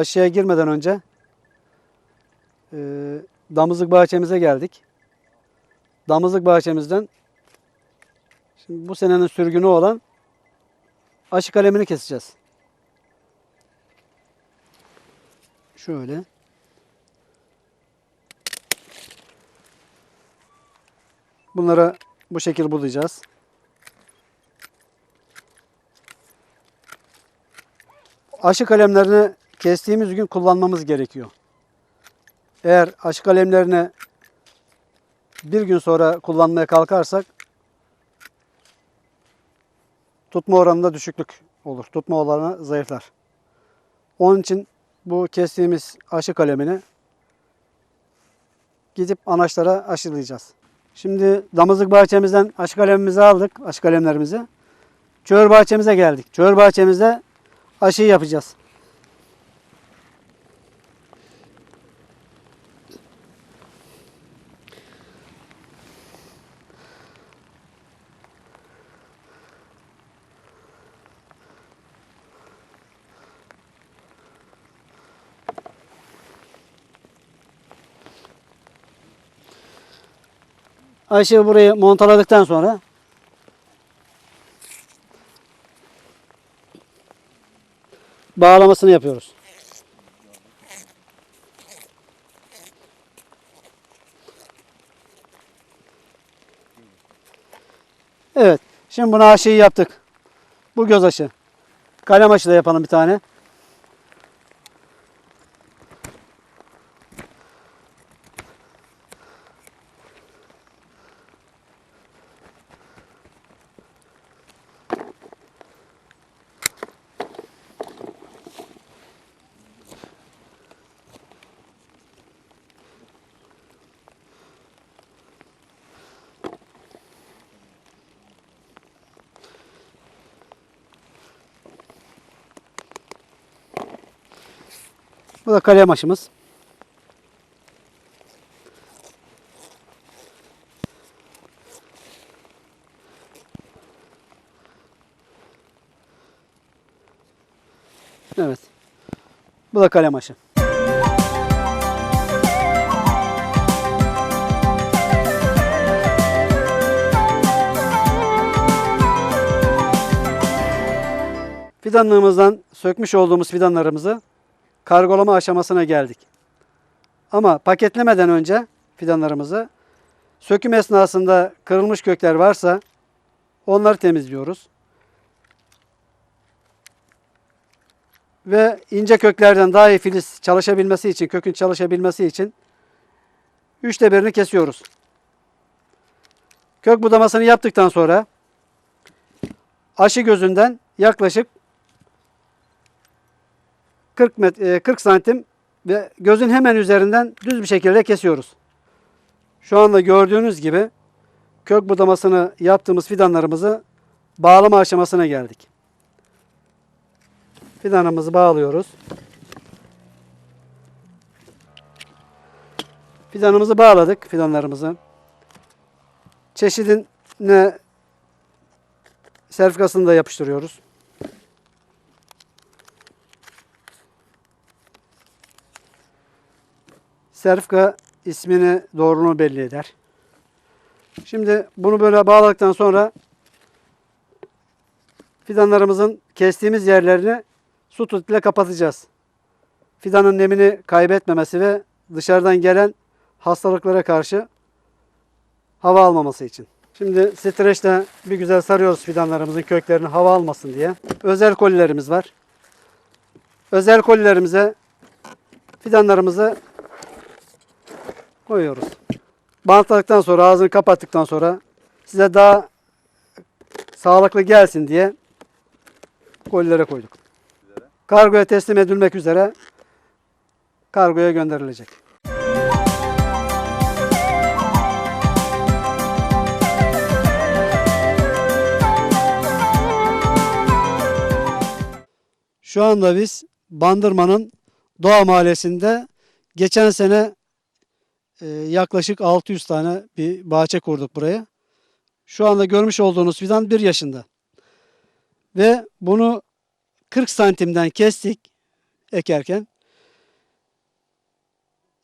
aşağıya girmeden önce e, damızlık bahçemize geldik. Damızlık bahçemizden şimdi bu senenin sürgünü olan aşı kalemini keseceğiz. Şöyle. Bunları bu şekil bulayacağız. Aşı kalemlerini kestiğimiz gün kullanmamız gerekiyor. Eğer aşı kalemlerini bir gün sonra kullanmaya kalkarsak tutma oranında düşüklük olur. Tutma oranı zayıflar. Onun için bu kestiğimiz aşı kalemini gidip anaçlara aşılayacağız. Şimdi damızlık bahçemizden aşı kalemimizi aldık, aşı kalemlerimizi. Çöğür bahçemize geldik. Çöğür bahçemizde aşıyı yapacağız. Aşıyı burayı montaladıktan sonra bağlamasını yapıyoruz. Evet. Şimdi buna aşıyı yaptık. Bu göz aşı. Kalem aşı da yapalım bir tane. Bu da kalem aşımız. Evet. Bu da kalem aşı. Fidanlığımızdan sökmüş olduğumuz fidanlarımızı kargolama aşamasına geldik. Ama paketlemeden önce fidanlarımızı söküm esnasında kırılmış kökler varsa onları temizliyoruz. Ve ince köklerden daha iyi filiz çalışabilmesi için, kökün çalışabilmesi için üçte birini kesiyoruz. Kök budamasını yaptıktan sonra aşı gözünden yaklaşık 40 met, e, 40 santim ve gözün hemen üzerinden düz bir şekilde kesiyoruz. Şu anda gördüğünüz gibi kök budamasını yaptığımız fidanlarımızı bağlama aşamasına geldik. Fidanımızı bağlıyoruz. Fidanımızı bağladık, fidanlarımızı. Çeşidine sertifikasını da yapıştırıyoruz. Sertifika ismini doğruluğunu belli eder. Şimdi bunu böyle bağladıktan sonra fidanlarımızın kestiğimiz yerlerini su tut ile kapatacağız. Fidanın nemini kaybetmemesi ve dışarıdan gelen hastalıklara karşı hava almaması için. Şimdi streçle bir güzel sarıyoruz fidanlarımızın köklerini hava almasın diye. Özel kolilerimiz var. Özel kolilerimize fidanlarımızı koyuyoruz. Bantladıktan sonra ağzını kapattıktan sonra size daha sağlıklı gelsin diye kolilere koyduk. Kargoya teslim edilmek üzere kargoya gönderilecek. Şu anda biz Bandırma'nın Doğa Mahallesi'nde geçen sene e, yaklaşık 600 tane bir bahçe kurduk buraya. Şu anda görmüş olduğunuz fidan 1 yaşında. Ve bunu 40 santimden kestik ekerken.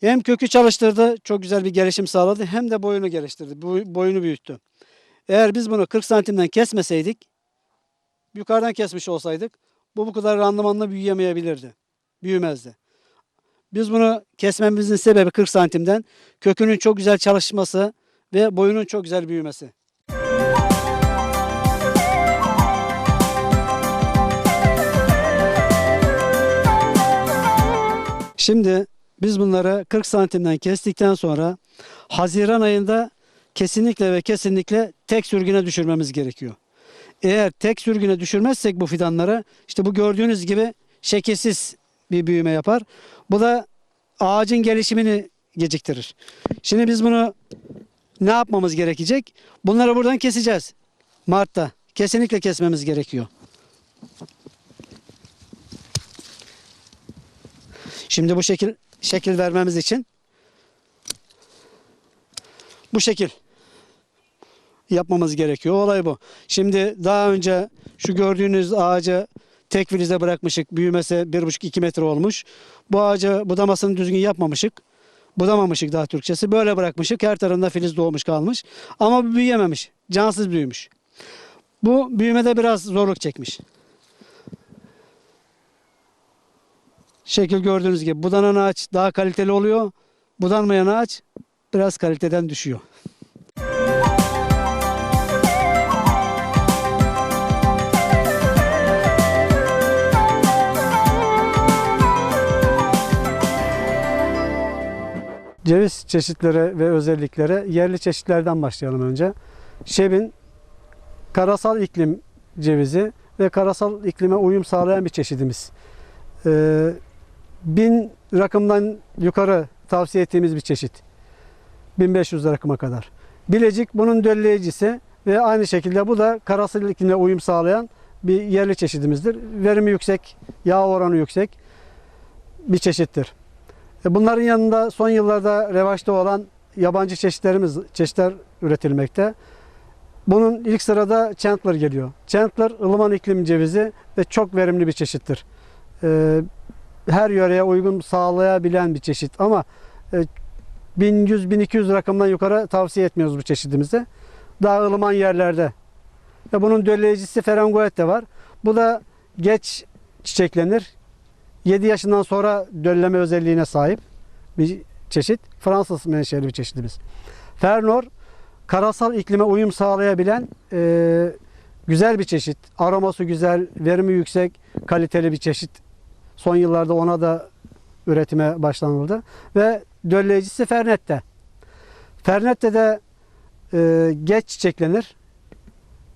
Hem kökü çalıştırdı, çok güzel bir gelişim sağladı hem de boyunu geliştirdi, boy- boyunu büyüttü. Eğer biz bunu 40 santimden kesmeseydik, yukarıdan kesmiş olsaydık bu bu kadar randımanla büyüyemeyebilirdi, büyümezdi. Biz bunu kesmemizin sebebi 40 santimden kökünün çok güzel çalışması ve boyunun çok güzel büyümesi. Şimdi biz bunları 40 santimden kestikten sonra Haziran ayında kesinlikle ve kesinlikle tek sürgüne düşürmemiz gerekiyor. Eğer tek sürgüne düşürmezsek bu fidanları işte bu gördüğünüz gibi şekilsiz bir büyüme yapar. Bu da ağacın gelişimini geciktirir. Şimdi biz bunu ne yapmamız gerekecek? Bunları buradan keseceğiz. Mart'ta. Kesinlikle kesmemiz gerekiyor. Şimdi bu şekil şekil vermemiz için bu şekil yapmamız gerekiyor. Olay bu. Şimdi daha önce şu gördüğünüz ağacı tek filize bırakmışık. Büyümesi 1,5-2 metre olmuş. Bu ağacı budamasını düzgün yapmamışık. Budamamışık daha Türkçesi. Böyle bırakmışık. Her tarafında filiz doğmuş kalmış. Ama büyüyememiş. Cansız büyümüş. Bu büyümede biraz zorluk çekmiş. Şekil gördüğünüz gibi budanan ağaç daha kaliteli oluyor. Budanmayan ağaç biraz kaliteden düşüyor. Ceviz çeşitleri ve özellikleri yerli çeşitlerden başlayalım önce. Şebin karasal iklim cevizi ve karasal iklime uyum sağlayan bir çeşidimiz. Ee, bin rakımdan yukarı tavsiye ettiğimiz bir çeşit. 1500 rakıma kadar. Bilecik bunun dölleyicisi ve aynı şekilde bu da karasal iklime uyum sağlayan bir yerli çeşidimizdir. Verimi yüksek, yağ oranı yüksek bir çeşittir. E, Bunların yanında son yıllarda revaçta olan yabancı çeşitlerimiz, çeşitler üretilmekte. Bunun ilk sırada Chandler geliyor. Chandler ılıman iklim cevizi ve çok verimli bir çeşittir. E, Her yöreye uygun sağlayabilen bir çeşit ama e, 1100-1200 rakımdan yukarı tavsiye etmiyoruz bu çeşidimizi. Daha ılıman yerlerde. Ve bunun dölleyicisi Ferengoet de var. Bu da geç çiçeklenir. 7 yaşından sonra dölleme özelliğine sahip bir çeşit. Fransız menşeli bir çeşidimiz. Fernor karasal iklime uyum sağlayabilen e, güzel bir çeşit. Aroması güzel, verimi yüksek, kaliteli bir çeşit. Son yıllarda ona da üretime başlanıldı. Ve dölleyicisi Fernette. Fernette de e, geç çiçeklenir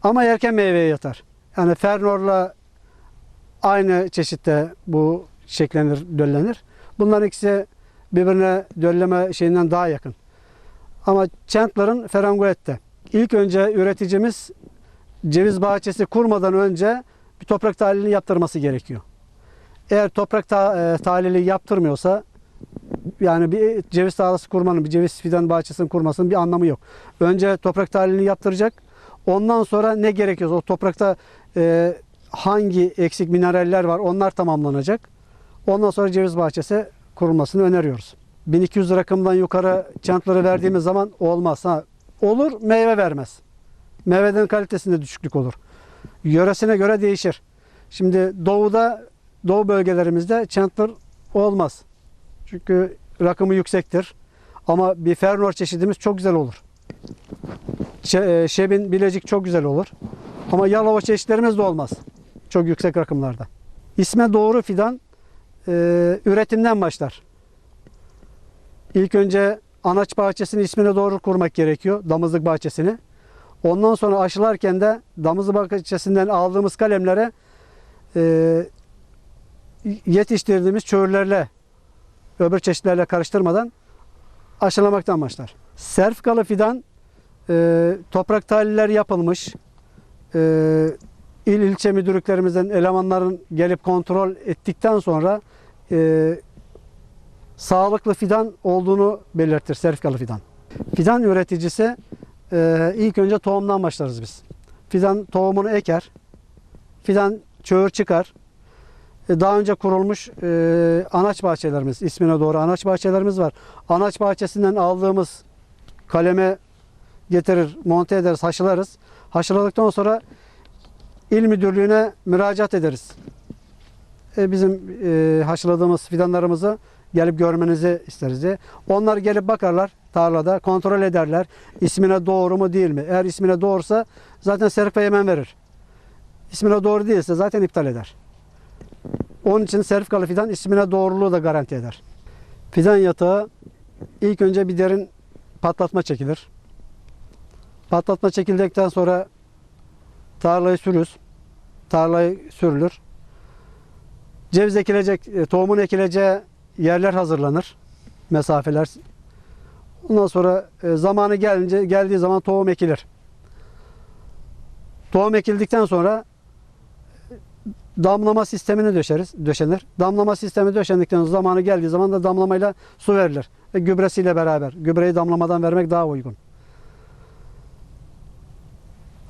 ama erken meyveye yatar. Yani Fernor'la aynı çeşitte bu çiçeklenir, döllenir. Bunların ikisi birbirine dölleme şeyinden daha yakın. Ama Chandler'ın Feranguette. İlk önce üreticimiz ceviz bahçesi kurmadan önce bir toprak tahlilini yaptırması gerekiyor. Eğer toprak ta- e, tahlili yaptırmıyorsa yani bir ceviz tarlası kurmanın, bir ceviz fidan bahçesini kurmasının bir anlamı yok. Önce toprak tahlilini yaptıracak. Ondan sonra ne gerekiyorsa o toprakta e, hangi eksik mineraller var onlar tamamlanacak. Ondan sonra ceviz bahçesi kurulmasını öneriyoruz. 1200 rakımdan yukarı çantları verdiğimiz zaman olmaz. Ha, olur meyve vermez. Meyveden kalitesinde düşüklük olur. Yöresine göre değişir. Şimdi doğuda, doğu bölgelerimizde çantlar olmaz. Çünkü rakımı yüksektir. Ama bir Fernor çeşidimiz çok güzel olur. E, Şebin, Bilecik çok güzel olur. Ama Yalova çeşitlerimiz de olmaz. Çok yüksek rakımlarda. İsme doğru fidan e, üretimden başlar. İlk önce anaç bahçesinin ismine doğru kurmak gerekiyor. Damızlık bahçesini. Ondan sonra aşılarken de damızlık bahçesinden aldığımız kalemlere e, yetiştirdiğimiz çöğürlerle öbür çeşitlerle karıştırmadan aşılamaktan başlar. Serfikalı fidan e, toprak tahlilleri yapılmış. E, il ilçe müdürlüklerimizden elemanların gelip kontrol ettikten sonra e, sağlıklı fidan olduğunu belirtir serfikalı fidan. Fidan üreticisi e, ilk önce tohumdan başlarız biz. Fidan tohumunu eker. Fidan çöğür çıkar. e, daha önce kurulmuş e, anaç bahçelerimiz, ismine doğru anaç bahçelerimiz var. Anaç bahçesinden aldığımız kaleme getirir, monte ederiz, haşlarız. Haşladıktan sonra il müdürlüğüne müracaat ederiz. E, bizim e, haşladığımız fidanlarımızı gelip görmenizi isteriz diye. Onlar gelip bakarlar tarlada, kontrol ederler. İsmine doğru mu değil mi? Eğer ismine doğrusa zaten serife hemen verir. İsmine doğru değilse zaten iptal eder. Onun için serifkalı fidan ismine doğruluğu da garanti eder. Fidan yatağı ilk önce bir derin patlatma çekilir. Patlatma çekildikten sonra tarlayı sürürüz. Tarlayı sürülür. Ceviz ekilecek, e, tohumun ekileceği yerler hazırlanır. Mesafeler. Ondan sonra e, zamanı gelince geldiği zaman tohum ekilir. Tohum ekildikten sonra damlama sistemini döşeriz, döşenir. Damlama sistemi döşendikten sonra zamanı geldiği zaman da damlamayla su verilir. Ve gübresiyle beraber. Gübreyi damlamadan vermek daha uygun.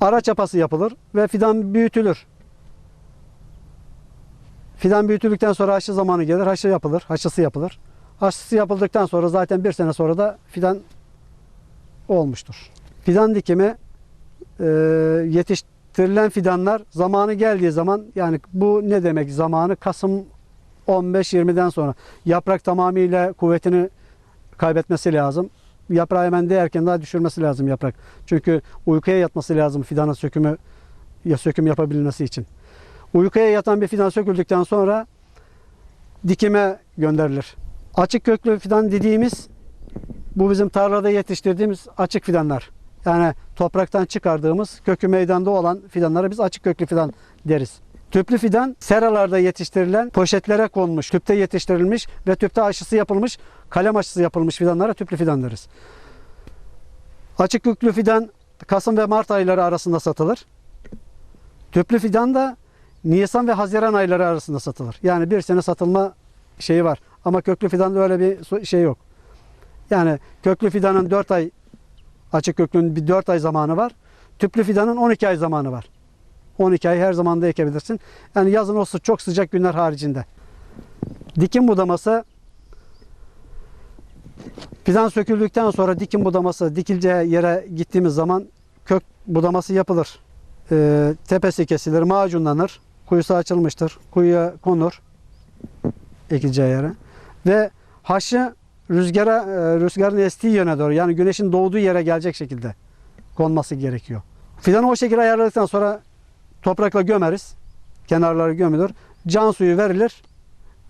Ara çapası yapılır ve fidan büyütülür. Fidan büyütüldükten sonra haşı zamanı gelir. Haşı yapılır. Haşısı yapılır. Haşısı yapıldıktan sonra zaten bir sene sonra da fidan olmuştur. Fidan dikimi e, yetiştirilen fidanlar zamanı geldiği zaman yani bu ne demek zamanı? Kasım 15-20'den sonra yaprak tamamıyla kuvvetini kaybetmesi lazım. Yaprağı hemen değerken daha düşürmesi lazım yaprak. Çünkü uykuya yatması lazım fidanın sökümü ya söküm yapabilmesi için. Uykuya yatan bir fidan söküldükten sonra dikime gönderilir. Açık köklü fidan dediğimiz bu bizim tarlada yetiştirdiğimiz açık fidanlar. Yani topraktan çıkardığımız kökü meydanda olan fidanlara biz açık köklü fidan deriz. Tüplü fidan seralarda yetiştirilen poşetlere konmuş, tüpte yetiştirilmiş ve tüpte aşısı yapılmış, kalem aşısı yapılmış fidanlara tüplü fidan deriz. Açık köklü fidan Kasım ve Mart ayları arasında satılır. Tüplü fidan da Nisan ve Haziran ayları arasında satılır. Yani bir sene satılma şeyi var. Ama köklü fidanda öyle bir şey yok. Yani köklü fidanın 4 ay açık köklünün bir 4 ay zamanı var. Tüplü fidanın 12 ay zamanı var. 12 ay her zaman da ekebilirsin. Yani yazın o sı- çok sıcak günler haricinde. Dikim budaması fidan söküldükten sonra dikim budaması dikileceği yere gittiğimiz zaman kök budaması yapılır. Ee, tepesi kesilir, macunlanır. Kuyusu açılmıştır. Kuyuya konur ekileceği yere. Ve haşı rüzgara, e, rüzgarın estiği yöne doğru yani güneşin doğduğu yere gelecek şekilde konması gerekiyor. Fidanı o şekilde ayarladıktan sonra toprakla gömeriz. Kenarları gömülür. Can suyu verilir.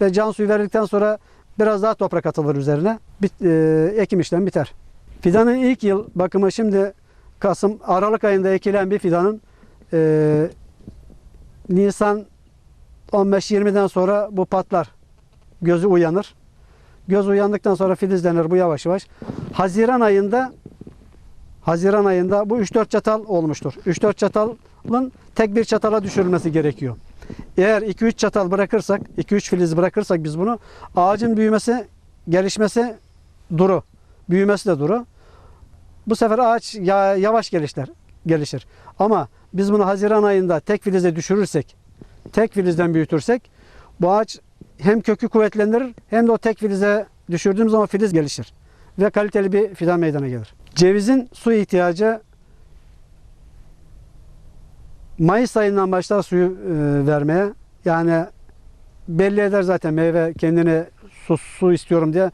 Ve can suyu verildikten sonra biraz daha toprak atılır üzerine. Bit, e, ekim işlemi biter. Fidanın ilk yıl bakımı şimdi Kasım, Aralık ayında ekilen bir fidanın e, Nisan 15-20'den sonra bu patlar. Gözü uyanır. Göz uyandıktan sonra filizlenir bu yavaş yavaş. Haziran ayında Haziran ayında bu 3-4 çatal olmuştur. 3-4 çatalın tek bir çatala düşürülmesi gerekiyor. Eğer 2-3 çatal bırakırsak, 2-3 filiz bırakırsak biz bunu ağacın büyümesi, gelişmesi duru. Büyümesi de duru. Bu sefer ağaç ya- yavaş gelişler, gelişir. Ama biz bunu Haziran ayında tek filize düşürürsek, tek filizden büyütürsek bu ağaç hem kökü kuvvetlendirir hem de o tek filize düşürdüğümüz zaman filiz gelişir. Ve kaliteli bir fidan meydana gelir. Cevizin su ihtiyacı Mayıs ayından başlar suyu e, vermeye. Yani belli eder zaten meyve kendini su, su istiyorum diye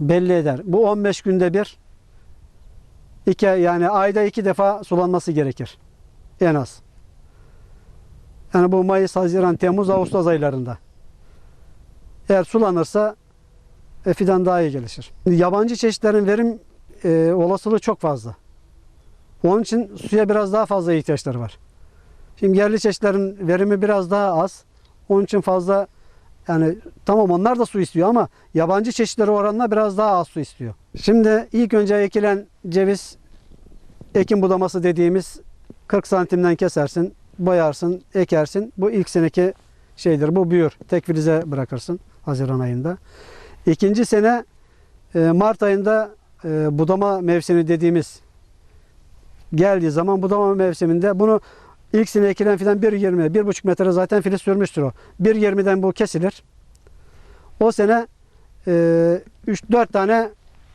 belli eder. Bu 15 günde bir iki yani ayda iki defa sulanması gerekir. En az. Yani bu Mayıs, Haziran, Temmuz, Ağustos aylarında. Eğer sulanırsa e, fidan daha iyi gelişir. Yabancı çeşitlerin verim e, olasılığı çok fazla. Onun için suya biraz daha fazla ihtiyaçları var. Şimdi yerli çeşitlerin verimi biraz daha az. Onun için fazla yani tamam onlar da su istiyor ama yabancı çeşitleri oranla biraz daha az su istiyor. Şimdi ilk önce ekilen ceviz ekim budaması dediğimiz 40 santimden kesersin, boyarsın, ekersin. Bu ilk seneki şeydir. Bu büyür. Tek filize bırakırsın Haziran ayında. İkinci sene e, Mart ayında e, budama mevsimi dediğimiz geldiği zaman budama mevsiminde bunu İlk sene ekilen fidan 1.20, 1.5 metre zaten filiz sürmüştür o. 1.20'den bu kesilir. O sene e, 3-4 tane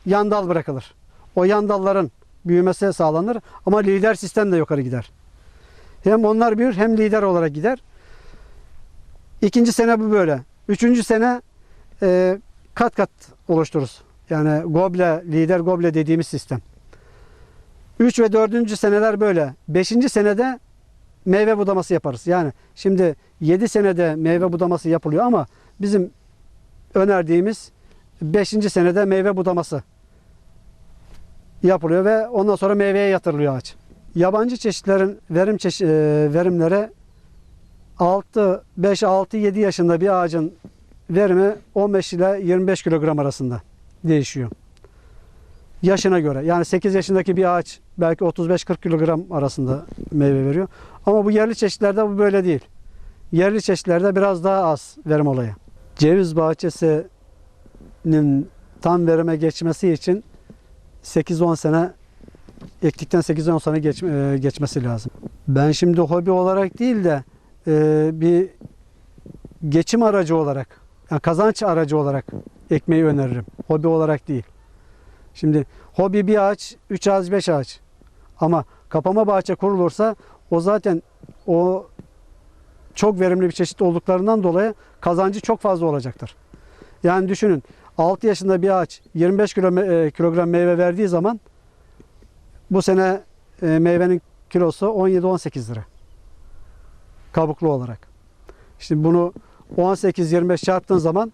yan dal bırakılır. O yan dalların büyümesi sağlanır ama lider sistem de yukarı gider. Hem onlar büyür hem lider olarak gider. İkinci sene bu böyle. Üçüncü sene e, kat kat oluştururuz. Yani goble, lider goble dediğimiz sistem. Üç ve dördüncü seneler böyle. Beşinci senede meyve budaması yaparız. Yani şimdi 7 senede meyve budaması yapılıyor ama bizim önerdiğimiz 5. senede meyve budaması yapılıyor ve ondan sonra meyveye yatırılıyor ağaç. Yabancı çeşitlerin verim çeşi, e, verimlere 6 5 6 7 yaşında bir ağacın verimi 15 ile 25 kilogram arasında değişiyor. Yaşına göre. Yani 8 yaşındaki bir ağaç belki 35-40 kilogram arasında meyve veriyor. Ama bu yerli çeşitlerde bu böyle değil. Yerli çeşitlerde biraz daha az verim olayı. Ceviz bahçesinin tam verime geçmesi için 8-10 sene ektikten 8-10 sene geç, e, geçmesi lazım. Ben şimdi hobi olarak değil de e, bir geçim aracı olarak, yani kazanç aracı olarak ekmeği öneririm. Hobi olarak değil. Şimdi hobi bir ağaç, 3 ağaç, 5 ağaç. Ama kapama bahçe kurulursa o zaten o çok verimli bir çeşit olduklarından dolayı kazancı çok fazla olacaktır. Yani düşünün 6 yaşında bir ağaç 25 kilo, e, kilogram meyve verdiği zaman bu sene e, meyvenin kilosu 17-18 lira. Kabuklu olarak. Şimdi bunu 18-25 çarptığın zaman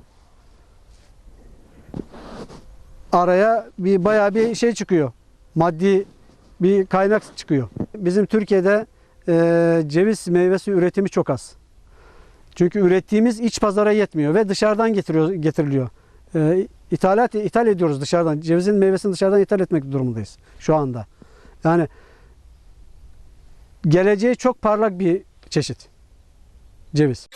araya bir bayağı bir şey çıkıyor. Maddi bir kaynak çıkıyor. Bizim Türkiye'de e, ceviz meyvesi üretimi çok az. Çünkü ürettiğimiz iç pazara yetmiyor ve dışarıdan getiriyor, getiriliyor. E, ithalat ithal ediyoruz dışarıdan. Cevizin meyvesini dışarıdan ithal etmek durumundayız şu anda. Yani geleceği çok parlak bir çeşit ceviz.